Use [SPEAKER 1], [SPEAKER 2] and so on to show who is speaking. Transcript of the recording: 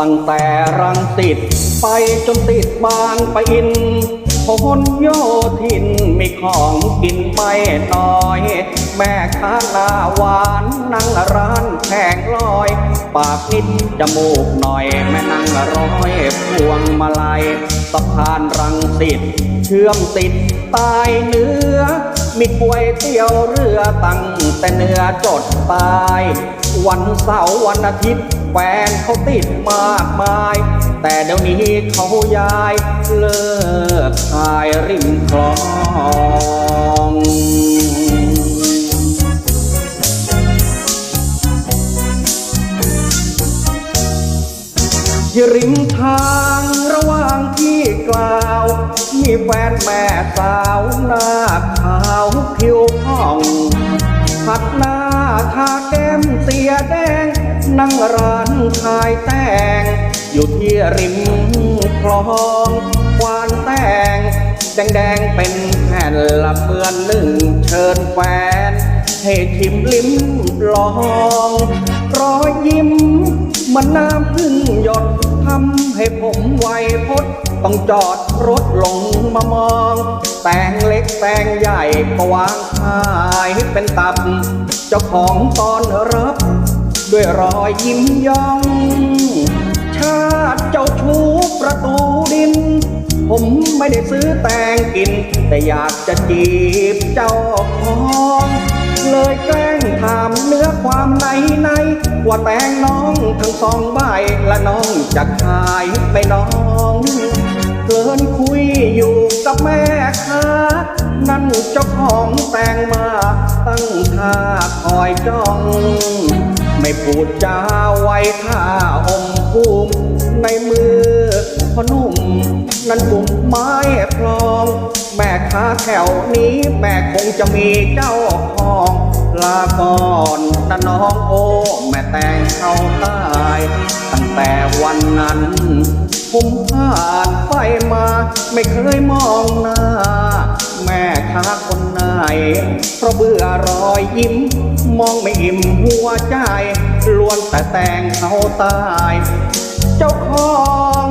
[SPEAKER 1] ตั้งแต่รังสิตไปจนติดบางไปอินพหลโยธินมีของกินไม่น้อย แม่ค้าหน้าหวานนั่งร้านแผงลอย ปากนิดจมูกหน่อย แม่นั่งร้อยพวงมาลัยสะพานรังสิตเชื่อมติดใตายเนื้อ มีก๋วยเตี๋ยวเรือตั้งแต่เนื้อจดตาย วันเสาร์วันอาทิตย์ แฟนเขาติดมากมาย แต่เดี๋ยวนี้เขาย้ายเลิกขายริมคลองที่ริมทางระหว่างที่กล่าว มีแฟนแม่สาวหน้าขาวผิวผ่องผัดหน้าทาแก้มเสียแดง นั่งร้านขายแตง อยู่ที่ริมคลองควานแตงแดงแดงเป็นแผ่นละเปือนหนึ่งเชิญแฟน ให้ชิมลิ้มลองรอยยิ้มมันน้ำพึ่งหยดทำให้ผมไวยพดต้องจอดรถลงมามอง แตงเล็กแตงใหญ่ก็วางขายเป็นตับ เจ้าของตอนรับ ด้วยรอยยิ้มย่อง ชาติเจ้าชู้ประตูดิน ผมไม่ได้ซื้อแตงกิน แต่อยากจะจีบเจ้าของเลยแกล้งถามเนื้อความในในว่าแตงน้องทั้งสองใบและน้องจะขายไปน้องเพลินคุยอยู่กับแม่ค้านั่นเจ้าของแตงมาตั้งท่าคอยจ้อง ไม่พูดจาไว้ท่าอมภูมิในมือพอนุ่มนั้นกุมไม้พลอง แม่ค้าแถวนี้แม่คงจะมีเจ้าของลาก่อนนะน้องโอ้ แม่แต่งเข้าตายตั้งแต่วันนั้น ผมผ่านไปมาไม่เคยมองหน้า เพราะเบื่อรอยยิ้ม มองไม่อิ่มหัวใจล้วนแต่แต่งเขาตาย เจ้าของ